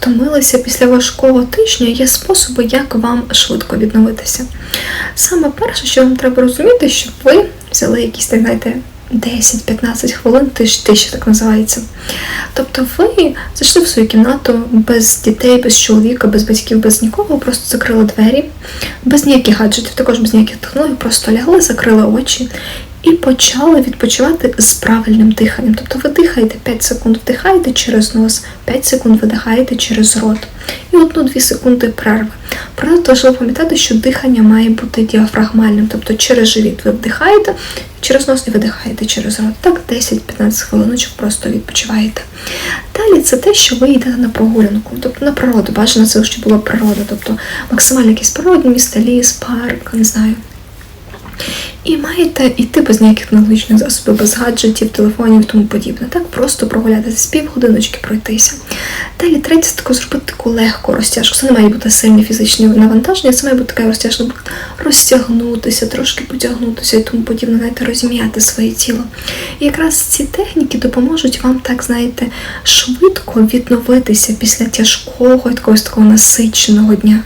Втомилися після важкого тижня, є способи, як вам швидко відновитися. Саме перше, що вам треба розуміти, щоб ви взяли якісь, так знаєте, 10-15 хвилин, тиш, тиші так називається. Тобто ви зайшли в свою кімнату без дітей, без чоловіка, без батьків, без нікого, просто закрили двері, без ніяких гаджетів, також без ніяких технологій, просто лягли, закрили очі і почали відпочивати з правильним диханням. Тобто ви дихаєте 5 секунд, вдихаєте через нос, 5 секунд видихаєте через рот. І одну-дві секунди перерви. Правда, важливо пам'ятати, що дихання має бути діафрагмальним, тобто через живіт ви вдихаєте, через нос і видихаєте через рот. Так 10-15 хвилиночок просто відпочиваєте. Далі це те, що ви йдете на прогулянку, тобто на природу. Бажано це, щоб була природа, тобто максимально якісь природні міста, ліс, парк, не знаю. І маєте йти без ніяких технологічних засобів, без гаджетів, телефонів і тому подібне. Так просто прогулятися з півгодиночки пройтися. Далі третє це тако зробити таку легку розтяжку. Це не має бути сильні фізичні навантаження, це має бути така розтяжка, розтягнутися, трошки потягнутися і тому подібне, знаєте, розім'яти своє тіло. І якраз ці техніки допоможуть вам, так знаєте, швидко відновитися після тяжкого якогось такого насиченого дня.